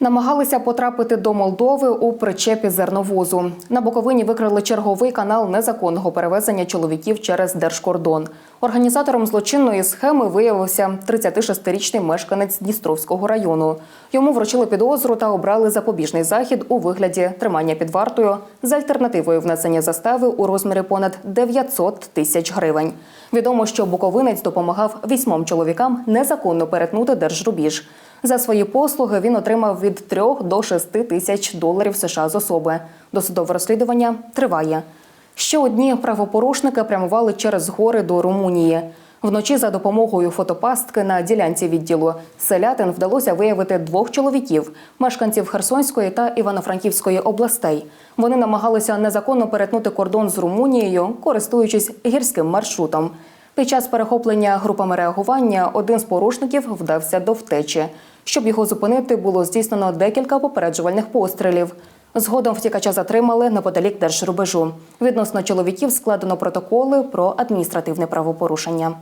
Намагалися потрапити до Молдови у причепі зерновозу. На Буковині викрили черговий канал незаконного перевезення чоловіків через держкордон. Організатором злочинної схеми виявився 36-річний мешканець Дністровського району. Йому вручили підозру та обрали запобіжний захід у вигляді тримання під вартою з альтернативою внесення застави у розмірі понад 900 тисяч гривень. Відомо, що буковинець допомагав вісьмом чоловікам незаконно перетнути держрубіж. За свої послуги він отримав від 3 до 6 тисяч доларів США з особи. Досудове розслідування триває. Ще одні правопорушники прямували через гори до Румунії. Вночі за допомогою фотопастки на ділянці відділу селятин вдалося виявити двох чоловіків, мешканців Херсонської та Івано-Франківської областей. Вони намагалися незаконно перетнути кордон з Румунією, користуючись гірським маршрутом. Під час перехоплення групами реагування один з порушників вдався до втечі. Щоб його зупинити, було здійснено декілька попереджувальних пострілів. Згодом втікача затримали неподалік держрубежу. Відносно чоловіків складено протоколи про адміністративне правопорушення.